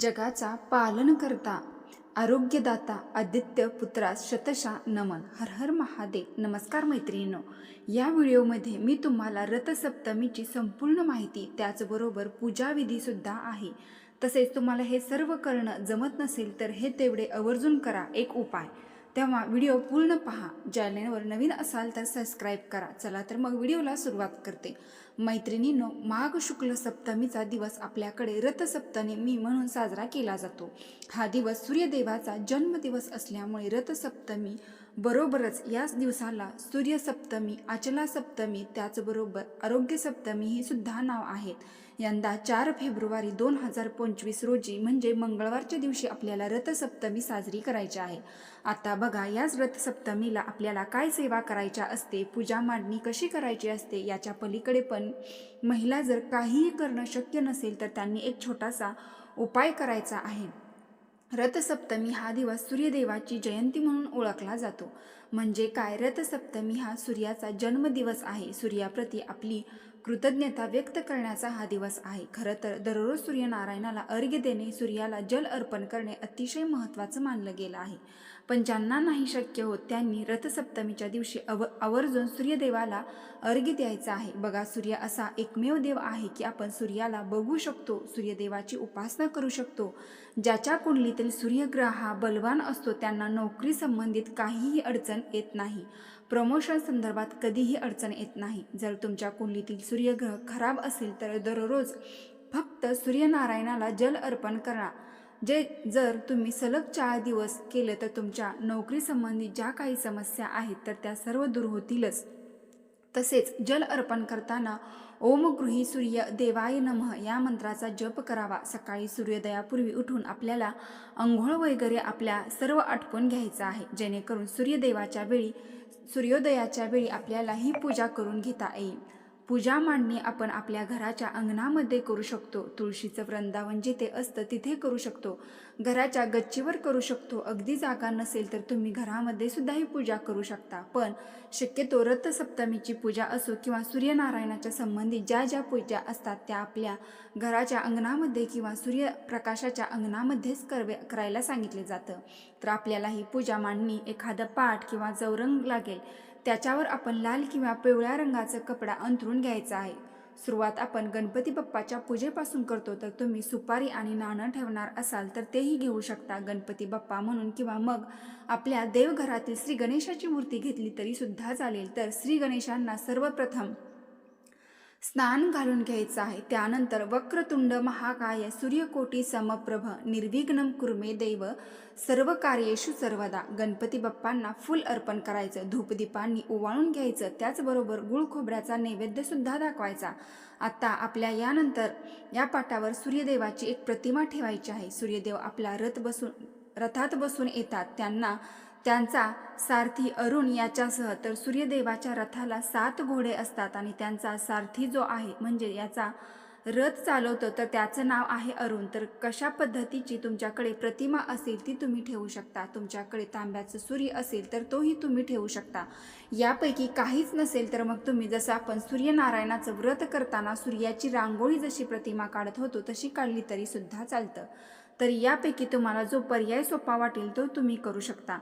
जगाचा पालनकर्ता आरोग्यदाता आदित्य पुत्रास शतशा नमन. हर हर महादेव. नमस्कार मैत्रिणींनो. या व्हिडिओमध्ये मी तुम्हाला रथसप्तमीची संपूर्ण माहिती त्याचबरोबर पूजाविधीसुद्धा आहे. तसेच तुम्हाला हे सर्व करणं जमत नसेल तर हे तेवढे आवर्जून करा. एक उपाय. तेव्हा व्हिडिओ पूर्ण पहा. चॅनेलवर नवीन असाल तर सबस्क्राईब करा. चला तर मग व्हिडिओला सुरुवात करते. मैत्रिणींनो माघ शुक्ल सप्तमीचा दिवस आपल्याकडे रथसप्तमी म्हणून साजरा केला जातो. हा दिवस सूर्यदेवाचा जन्मदिवस असल्यामुळे रथसप्तमी बरोबरच याच दिवसाला सूर्यसप्तमी अचला सप्तमी त्याचबरोबर आरोग्य सप्तमी ही सुद्धा नाव आहेत. यंदा चार फेब्रुवारी दोन हजार पंचवीस रोजी म्हणजे मंगळवारच्या दिवशी आपल्याला रथसप्तमी साजरी करायची आहे. आता बघा याच रथसप्तमीला आपल्याला काय सेवा करायच्या असते पूजा मांडणी कशी करायची असते याच्या पलीकडे पण महिला जर काहीही करणं शक्य नसेल तर त्यांनी एक छोटासा उपाय करायचा आहे. रथसप्तमी हा दिवस सूर्यदेवाची जयंती म्हणून ओळखला जातो. म्हणजे काय? रथसप्तमी हा सूर्याचा जन्मदिवस आहे. सूर्याप्रती आपली कृतज्ञता व्यक्त करण्याचा हा दिवस आहे. खरं तर दररोज सूर्यनारायणाला अर्घ्य देणे सूर्याला जल अर्पण करणे अतिशय महत्त्वाचं मानलं गेलं आहे. पण ज्यांना नाही शक्य होत त्यांनी रथसप्तमीच्या दिवशी अव आवर्जून सूर्यदेवाला अर्घ्य द्यायचा आहे. बघा सूर्य असा एकमेव देव आहे की आपण सूर्याला बघू शकतो सूर्यदेवाची उपासना करू शकतो. ज्याच्या कुंडलीतील सूर्यग्रह हा बलवान असतो त्यांना नोकरी संबंधित काहीही अडचण येत नाही. प्रमोशन संदर्भात कधीही अडचण येत नाही. जर तुमच्या कुंडलीतील सूर्यग्रह खराब असेल तर दररोज फक्त सूर्यनारायणाला जल अर्पण करा. जे जर तुम्ही सलग चार दिवस केलं तर तुमच्या नोकरीसंबंधी ज्या काही समस्या आहेत तर त्या सर्व दूर होतीलच. तसेच जल अर्पण करताना ओम गृही सूर्य देवाय नमः या मंत्राचा जप करावा. सकाळी सूर्योदयापूर्वी उठून आपल्याला अंघोळ वगैरे आपल्या सर्व आटपून घ्यायचं आहे. जेणेकरून सूर्यदेवाच्या वेळी सूर्योदयाच्या वेळी आपल्याला ही पूजा करून घेता येईल. पूजा मांडणी आपण आपल्या घराच्या अंगणामध्ये करू शकतो. तुळशीचं वृंदावन जिथे असतं तिथे करू शकतो. घराच्या गच्चीवर करू शकतो. अगदी जागा नसेल तर तुम्ही घरामध्ये सुद्धा ही पूजा करू शकता. पण शक्यतो रथसप्तमीची पूजा असो किंवा सूर्यनारायणाच्या संबंधित ज्या ज्या पूजा असतात त्या आपल्या घराच्या अंगणामध्ये किंवा सूर्यप्रकाशाच्या अंगणामध्येच करवे करायला सांगितले जातं. तर आपल्याला ही पूजा मांडणी एखादं पाठ किंवा चौरंग लागेल. त्याच्यावर आपण लाल किंवा पिवळ्या रंगाचा कपडा अंथरून घ्यायचा आहे. सुरुवात आपण गणपती बाप्पाच्या पूजेपासून करतो तर तुम्ही सुपारी आणि नाणं ठेवणार असाल तर तेही घेऊ शकता. गणपती बाप्पा म्हणून किंवा मग आपल्या देवघरातील श्री गणेशाची मूर्ती घेतली तरी सुद्धा चालेल. तर श्री गणेशांना सर्वप्रथम स्नान घालून घ्यायचं आहे. त्यानंतर वक्रतुंड महाकाय सूर्यकोटी समप्रभ निर्विघ्नम कुर्मे देव. सर्व कार्येषु सर्वदा गणपती बाप्पांना फुल अर्पण करायचं. धूपदीपांनी ओवाळून घ्यायचं. त्याचबरोबर गुळ खोबऱ्याचा नैवेद्यसुद्धा दाखवायचा. आता आपल्या यानंतर या पाटावर सूर्यदेवाची एक प्रतिमा ठेवायची आहे. सूर्यदेव आपला रथ बसून रथात बसून येतात. त्यांना त्यांचा सारथी अरुण याच्यासह तर सूर्यदेवाच्या रथाला सात घोडे असतात आणि त्यांचा सारथी जो आहे म्हणजे याचा रथ चालवतो तर त्याचं नाव आहे अरुण. तर कशा पद्धतीची तुमच्याकडे प्रतिमा असेल ती तुम्ही ठेवू शकता? तुमच्याकडे तांब्याचं सूर्य असेल तर तोही तुम्ही ठेवू शकता. यापैकी काहीच नसेल तर मग तुम्ही जसं आपण सूर्यनारायणाचं व्रत करताना सूर्याची रांगोळी जशी प्रतिमा काढत होतो तशी काढली तरी सुद्धा चालतं. तर यापैकी तुम्हाला जो पर्याय सोपा वाटेल तो तुम्ही करू शकता.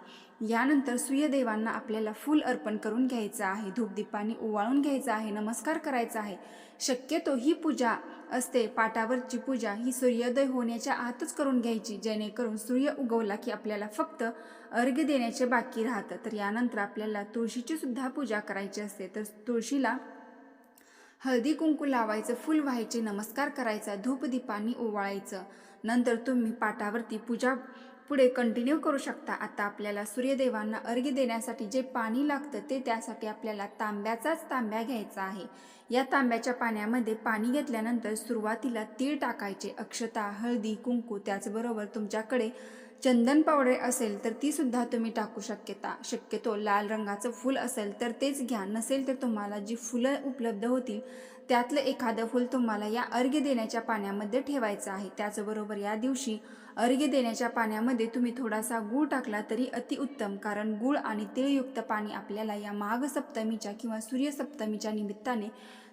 यानंतर सूर्यदेवांना आपल्याला फूल अर्पण करून घ्यायचं आहे धूपदीपाने ओवाळून घ्यायचं आहे नमस्कार करायचा आहे. शक्यतो ही पूजा असते पाटावरची पूजा ही सूर्योदय होण्याच्या आतच करून घ्यायची जेणेकरून सूर्य उगवला की आपल्याला फक्त अर्घ्य देण्याचे बाकी राहतं. तर यानंतर आपल्याला तुळशीची सुद्धा पूजा करायची असते. तर तुळशीला हळदी कुंकू लावायचं फुल व्हायचे नमस्कार करायचा धूपदीपाने ओवाळायचं. नंतर तुम्ही पाटावरती पूजा पुढे कंटिन्यू करू शकता. आता आपल्याला सूर्यदेवांना अर्घ्य देण्यासाठी जे पाणी लागतं ते त्यासाठी आपल्याला तांब्याचाच तांब्या घ्यायचा आहे. या तांब्याच्या पाण्यामध्ये पाणी घेतल्यानंतर सुरुवातीला तीळ टाकायचे. अक्षता हळदी कुंकू त्याचबरोबर तुमच्याकडे चंदन पावडर असेल तर ती सुद्धा तुम्ही टाकू शक्यता शक्यतो लाल रंगाचं फूल असेल तर तेच घ्या. नसेल तर तुम्हाला जी फुलं उपलब्ध होतील त्यातलं एखादं फूल तुम्हाला या अर्घ्य देण्याच्या पाण्यामध्ये ठेवायचं आहे. त्याचबरोबर या दिवशी अर्घ्य देण्याच्या पाण्यामध्ये तुम्ही थोडासा गूळ टाकला तरी अतिउत्तम कारण गूळ आणि तिळयुक्त पाणी आपल्याला या माघ सप्तमीच्या किंवा सूर्यसप्तमीच्या निमित्ताने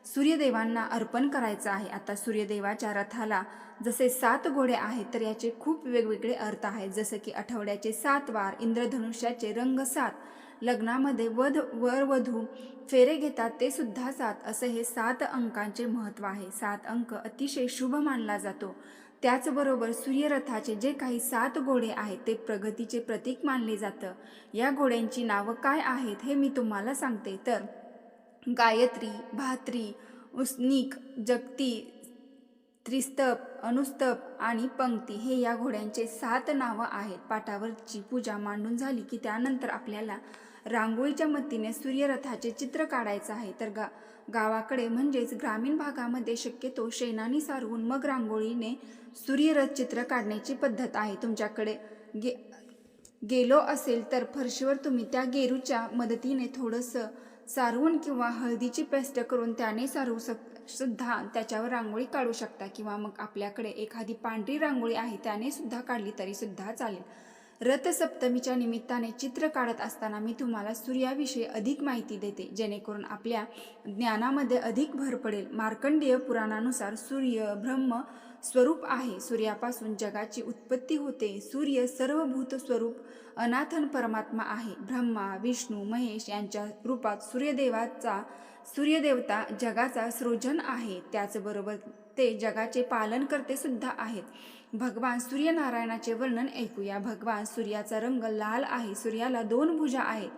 सूर्यदेवांना अर्पण करायचं आहे. आता सूर्यदेवाच्या रथाला जसे सात घोडे आहेत तर याचे खूप वेगवेगळे अर्थ आहेत. जसं की आठवड्याचे सात वार इंद्रधनुष्याचे रंग सात लग्नामध्ये वध वर वधू फेरे घेतात ते सुद्धा सात असं हे सात अंकांचे महत्त्व आहे. सात अंक अतिशय शुभ मानला जातो. त्याचबरोबर सूर्यरथाचे जे काही सात घोडे आहेत ते प्रगतीचे प्रतीक मानले जातं. या घोड्यांची नावं काय आहेत हे मी तुम्हाला सांगते. तर गायत्री भात्री उस्निक जगती त्रिस्तप अनुस्तप आणि पंक्ती हे या घोड्यांचे सात नावं आहेत. पाटावरची पूजा मांडून झाली की त्यानंतर आपल्याला रांगोळीच्या मदतीने सूर्यरथाचे चित्र काढायचं आहे. तर गा गावाकडे म्हणजेच ग्रामीण भागामध्ये शक्यतो शेणानी सारवून मग रांगोळीने सूर्यरथ चित्र काढण्याची पद्धत आहे तुमच्याकडे. गे गेलो असेल तर फरशीवर तुम्ही त्या गेरूच्या मदतीने थोडंसं सारवून किंवा हळदीची पेस्ट करून त्याने सारवू शक सुद्धा त्याच्यावर रांगोळी काढू शकता किंवा मग आपल्याकडे एखादी पांढरी रांगोळी आहे त्याने सुद्धा काढली तरी सुद्धा चालेल. रथसप्तमीच्या निमित्ताने चित्र काढत असताना मी तुम्हाला सूर्याविषयी अधिक माहिती देते. जेणेकरून आपल्या ज्ञानामध्ये अधिक भर पडेल. मार्कंडेय पुराणानुसार सूर्य ब्रह्म स्वरूप आहे. सूर्यापासून जगाची उत्पत्ती होते. सूर्य सर्वभूत स्वरूप अनाथन परमात्मा आहे. ब्रह्मा विष्णू महेश यांच्या रूपात सूर्यदेवाचा सूर्यदेवता जगाचा सृजन आहे. त्याचबरोबर ते जगाचे पालन करते सुद्धा आहेत. भगवान सूर्यनारायणाचे वर्णन ऐकूया. भगवान सूर्याचा रंग लाल आहे. सूर्याला दोन भुजा आहेत.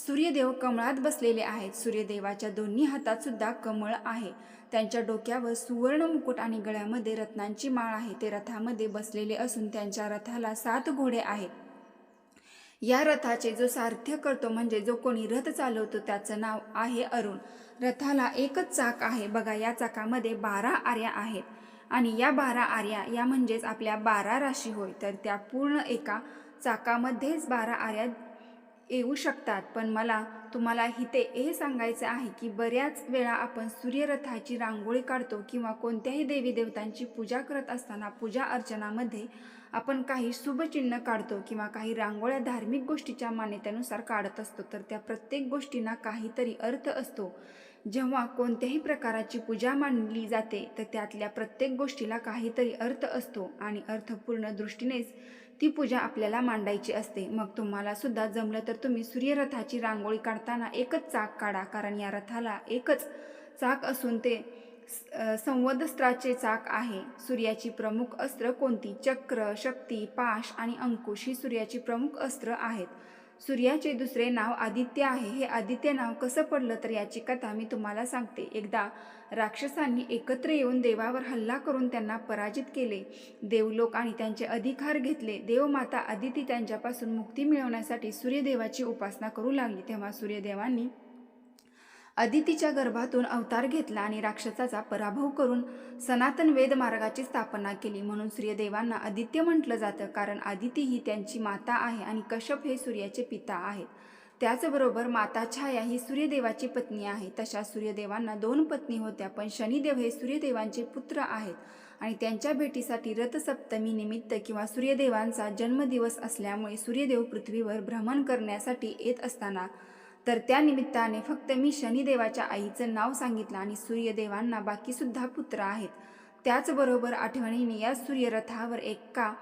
सूर्यदेव कमळात बसलेले आहेत. सूर्यदेवाच्या दोन्ही हातात सुद्धा कमळ आहे. त्यांच्या डोक्यावर सुवर्ण मुकुट आणि गळ्यामध्ये रत्नांची माळ आहे. ते रथामध्ये बसलेले असून त्यांच्या रथाला सात घोडे आहेत. या रथाचे जो सार्थ करतो म्हणजे जो कोणी रथ चालवतो त्याचं नाव आहे अरुण. रथाला एकच चाक आहे. बघा या चाकामध्ये बारा आर्या आहेत. आणि या बारा आर्या या म्हणजेच आपल्या बारा राशी होय तर त्या पूर्ण एका चाकामध्येच बारा आर्या येऊ शकतात. पण मला तुम्हाला इथे हे सांगायचं आहे की बऱ्याच वेळा आपण सूर्यरथाची रांगोळी काढतो किंवा कोणत्याही देवी देवतांची पूजा करत असताना पूजा अर्चनामध्ये आपण काही शुभचिन्ह काढतो किंवा काही रांगोळ्या धार्मिक गोष्टीच्या मान्यतेनुसार काढत असतो. तर त्या प्रत्येक गोष्टींना काहीतरी अर्थ असतो. जेव्हा कोणत्याही प्रकाराची पूजा मांडली जाते तर त्यातल्या प्रत्येक गोष्टीला काहीतरी अर्थ असतो आणि अर्थपूर्ण दृष्टीनेच ती पूजा आपल्याला मांडायची असते. मग तुम्हाला सुद्धा जमलं तर तुम्ही सूर्यरथाची रांगोळी काढताना एकच चाक काढा कारण या रथाला एकच चाक असून ते संवदस्त्राचे चाक आहे. सूर्याची प्रमुख अस्त्र कोणती? चक्र शक्ती पाश आणि अंकुश ही सूर्याची प्रमुख अस्त्र आहेत. सूर्याचे दुसरे नाव आदित्य आहे. हे आदित्य नाव कसं पडलं तर याची कथा मी तुम्हाला सांगते. एकदा राक्षसांनी एकत्र येऊन देवावर हल्ला करून त्यांना पराजित केले. देवलोक आणि त्यांचे अधिकार घेतले. देवमाता आदिती त्यांच्यापासून मुक्ती मिळवण्यासाठी सूर्यदेवाची उपासना करू लागली. तेव्हा सूर्यदेवांनी अदितीच्या गर्भातून अवतार घेतला आणि राक्षसाचा पराभव करून सनातन वेद मार्गाची स्थापना केली म्हणून सूर्यदेवांना आदित्य म्हटलं जातं. कारण आदिती ही त्यांची माता आहे आणि कश्यप हे सूर्याचे पिता आहेत. त्याचबरोबर माता छाया ही सूर्यदेवाची पत्नी आहे. तशा सूर्यदेवांना दोन पत्नी होत्या पण शनिदेव हे सूर्यदेवांचे पुत्र आहेत आणि त्यांच्या भेटीसाठी रथसप्तमी निमित्त किंवा सूर्यदेवांचा जन्मदिवस असल्यामुळे सूर्यदेव पृथ्वीवर भ्रमण करण्यासाठी येत असताना तर त्या निमित्ताने फक्त मी शनिदेवाच्या आईचं नाव सांगितलं आणि सूर्यदेवांना बाकीसुद्धा पुत्र आहेत. त्याचबरोबर आठवणीने या सूर्यरथावर एका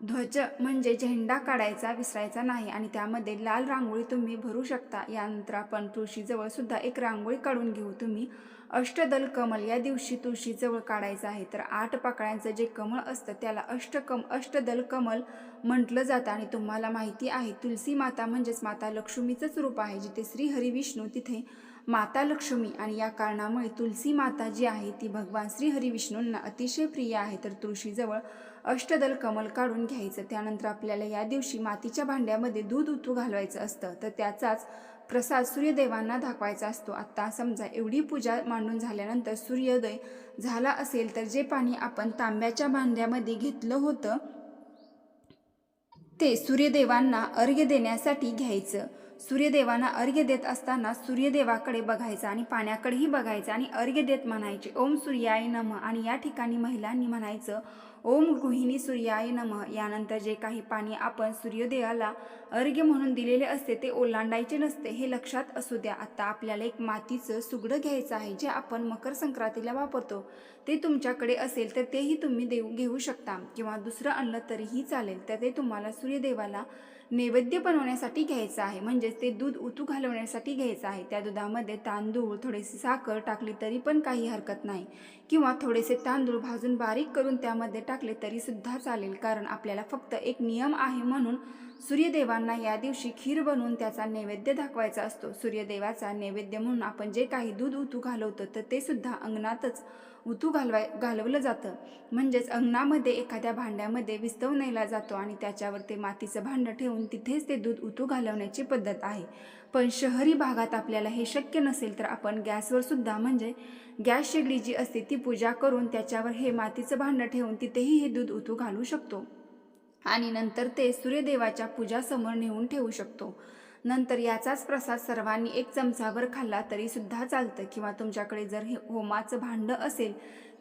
ध्वज म्हणजे झेंडा काढायचा विसरायचा नाही आणि त्यामध्ये लाल रांगोळी तुम्ही भरू शकता. यानंतर आपण तुळशीजवळ सुद्धा एक रांगोळी काढून घेऊ. तुम्ही अष्टदल कमल या दिवशी तुळशीजवळ काढायचं आहे. तर आठ पाकळ्यांचं जे कमळ असतं त्याला अष्टकम अष्टदल कमल म्हटलं जातं. आणि तुम्हाला माहिती आहे तुलसी माता म्हणजेच माता लक्ष्मीचंच रूप आहे जिथे श्री हरिविष्णू तिथे माता लक्ष्मी. आणि या कारणामुळे तुलसी माता जी आहे ती भगवान श्री हरिविष्णूंना अतिशय प्रिय आहे. तर तुळशीजवळ अष्टदल कमल काढून घ्यायचं. त्यानंतर आपल्याला या दिवशी मातीच्या भांड्यामध्ये दूध उतू घालवायचं असतं. तर त्याचाच प्रसाद सूर्यदेवांना दाखवायचा असतो. आत्ता समजा एवढी पूजा मांडून झाल्यानंतर सूर्योदय झाला असेल तर जे पाणी आपण तांब्याच्या भांड्यामध्ये घेतलं होतं ते सूर्यदेवांना अर्घ्य देण्यासाठी घ्यायचं. सूर्यदेवांना अर्घ्य देत असताना सूर्यदेवाकडे बघायचं आणि पाण्याकडेही बघायचं आणि अर्घ्य देत म्हणायचे. ओम सूर्याय नम आणि या ठिकाणी महिलांनी म्हणायचं ओम गृहिणी सूर्याय नमः. यानंतर जे काही पाणी आपण सूर्यदेवाला अर्घ्य म्हणून दिलेले असते ते ओलांडायचे नसते हे लक्षात असू द्या. आता आपल्याला एक मातीचं सुगडं घ्यायचं आहे जे आपण मकर संक्रांतीला वापरतो. ते तुमच्याकडे असेल तर तेही तुम्ही देऊ घेऊ शकता. किंवा दुसरं आणलं तरीही चालेल तर ते तुम्हाला सूर्यदेवाला नैवेद्य बनवण्यासाठी घ्यायचं आहे. म्हणजेच ते दूध उतू घालवण्यासाठी घ्यायचं आहे. त्या दुधामध्ये तांदूळ थोडीशी साखर टाकली तरी पण काही हरकत नाही. किंवा थोडेसे तांदूळ भाजून बारीक करून त्यामध्ये टाकले तरीसुद्धा चालेल. कारण आपल्याला फक्त एक नियम आहे म्हणून सूर्यदेवांना या दिवशी खीर बनवून त्याचा नैवेद्य दाखवायचा असतो. सूर्यदेवाचा नैवेद्य म्हणून आपण जे काही दूध उतू घालवतो तर ते सुद्धा अंगणातच उतू घालवाय घालवलं जातं. म्हणजेच अंगणामध्ये एखाद्या भांड्यामध्ये विस्तव नेला जातो आणि त्याच्यावर ते मातीचं भांडं ठेवून तिथेच ते दूध उतू घालवण्याची पद्धत आहे. पण शहरी भागात आपल्याला हे शक्य नसेल तर आपण गॅसवर सुद्धा म्हणजे गॅस शेगडी जी असते ती पूजा करून त्याच्यावर हे मातीचं भांडं ठेवून तिथेही हे दूध उतू घालू शकतो. आणि नंतर ते सूर्यदेवाच्या पूजासमोर नेऊन ठेवू शकतो. नंतर याचाच प्रसाद सर्वांनी एक चमचाभर खाल्ला तरी सुद्धा चालतं किंवा तुमच्याकडे जर हे होमाचं भांडं असेल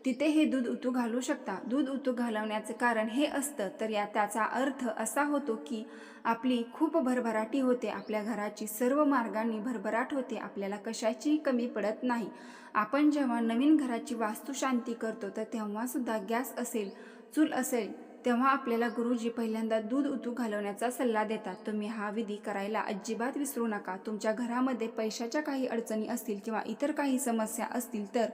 तिथे हे दूध उतू घालू शकता. दूध उतू घालवण्याचं कारण हे असतं तर या त्याचा अर्थ असा होतो की आपली खूप भरभराटी होते आपल्या घराची सर्व मार्गांनी भरभराट होते आपल्याला कशाचीही कमी पडत नाही. आपण जेव्हा नवीन घराची वास्तुशांती करतो तर तेव्हासुद्धा गॅस असेल चूल असेल तेव्हा आपल्याला गुरुजी पहिल्यांदा दूध उतू घालवण्याचा सल्ला देतात. तुम्ही हा विधी करायला अजिबात विसरू नका. तुमच्या घरामध्ये पैशाच्या काही अडचणी असतील किंवा इतर काही समस्या असतील तर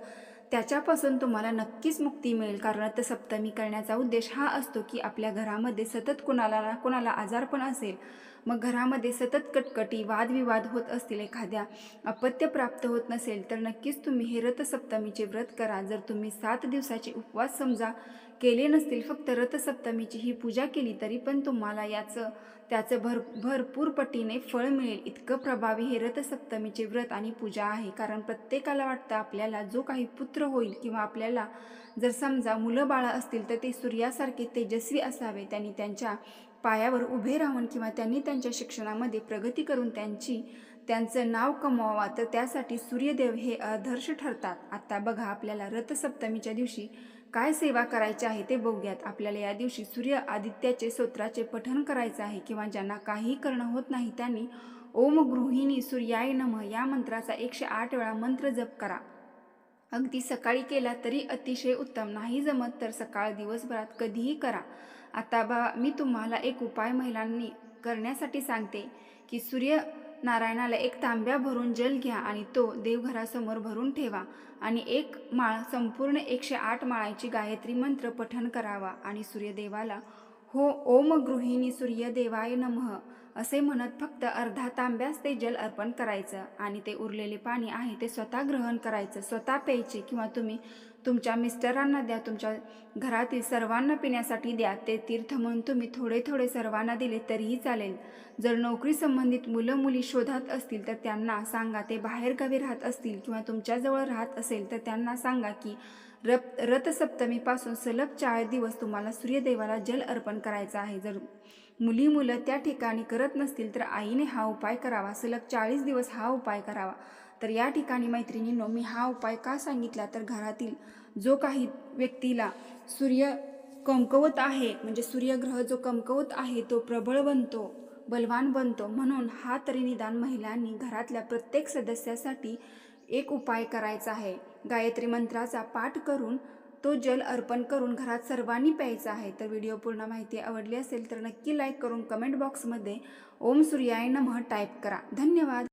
त्याच्यापासून तुम्हाला नक्कीच मुक्ती मिळेल. कारण रथसप्तमी करण्याचा उद्देश हा असतो की आपल्या घरामध्ये सतत कुणाला ना कुणाला आजारपण असेल. मग घरामध्ये सतत कटकटी वादविवाद होत असतील एखाद्या अपत्य प्राप्त होत नसेल तर नक्कीच तुम्ही हे रथसप्तमीचे व्रत करा. जर तुम्ही सात दिवसाचे उपवास समजा केले नसतील फक्त रथसप्तमीची ही पूजा केली तरी पण तुम्हाला याचं त्याचं भर भरपूर पटीने फळ मिळेल. इतकं प्रभावी हे रथसप्तमीचे व्रत आणि पूजा आहे. कारण प्रत्येकाला वाटतं आपल्याला जो काही पुत्र होईल किंवा आपल्याला जर समजा मुलं बाळं असतील तर ते सूर्यासारखे तेजस्वी असावे. त्यांनी त्यांच्या पायावर उभे राहून किंवा त्यांनी त्यांच्या शिक्षणामध्ये प्रगती करून त्यांची त्यांचं नाव कमवावा तर त्यासाठी सूर्यदेव हे आदर्श ठरतात. आत्ता बघा आपल्याला रथसप्तमीच्या दिवशी काय सेवा करायची आहे ते बघूयात. आपल्याला या दिवशी सूर्य आदित्याचे स्तोत्राचे पठण करायचं आहे किंवा ज्यांना काहीही करणं होत नाही त्यांनी ओम गृहिणी सूर्याय नम या मंत्राचा एकशे आठ वेळा मंत्र जप करा. अगदी सकाळी केला तरी अतिशय उत्तम. नाही जमत तर सकाळ दिवसभरात कधीही करा. आता बा मी तुम्हाला एक उपाय महिलांनी करण्यासाठी सांगते की सूर्य नारायणाला एक तांब्या भरून जल घ्या आणि तो देवघरासमोर भरून ठेवा आणि एक माळ संपूर्ण एकशे आठ माळाची गायत्री मंत्र पठण करावा आणि सूर्यदेवाला हो ओम गृहिणी सूर्यदेवाय नमः असे म्हणत फक्त अर्धा तांब्यास ते जल अर्पण करायचं आणि ते उरलेले पाणी आहे ते स्वतः ग्रहण करायचं. स्वतः प्यायचे किंवा तुम्ही तुमच्या मिस्टरांना द्या तुमच्या घरातील सर्वांना पिण्यासाठी द्या ते तीर्थ म्हणून तुम्ही थोडे थोडे सर्वांना दिले तरीही चालेल. जर नोकरी संबंधित मुलं मुली शोधात असतील तर त्यांना सांगा ते बाहेरगावी राहत असतील किंवा तुमच्याजवळ राहत असेल तर त्यांना सांगा की रप रथसप्तमीपासून सलग चार दिवस तुम्हाला सूर्यदेवाला जल अर्पण करायचं आहे. जर मुली मुलं त्या ठिकाणी करत नसतील तर आईने हा उपाय करावा. सलग चाळीस दिवस हा उपाय करावा. तर या ठिकाणी मैत्रिणींनो मी हा उपाय का सांगितला? तर घरातील जो काही व्यक्तीला सूर्य कमकवत आहे म्हणजे सूर्यग्रह जो कमकवत आहे तो प्रबळ बनतो बलवान बनतो म्हणून हा तरी निदान महिलांनी घरातल्या प्रत्येक सदस्यासाठी एक उपाय करायचा आहे. गायत्री मंत्राचा पाठ करून तो जल अर्पण करून घरात सर्वांनी प्यायचा आहे. तर व्हिडिओ पूर्ण माहिती आवडली असेल तर नक्की लाईक करून कमेंट बॉक्समध्ये ओम सूर्याय नमः टाईप करा. धन्यवाद.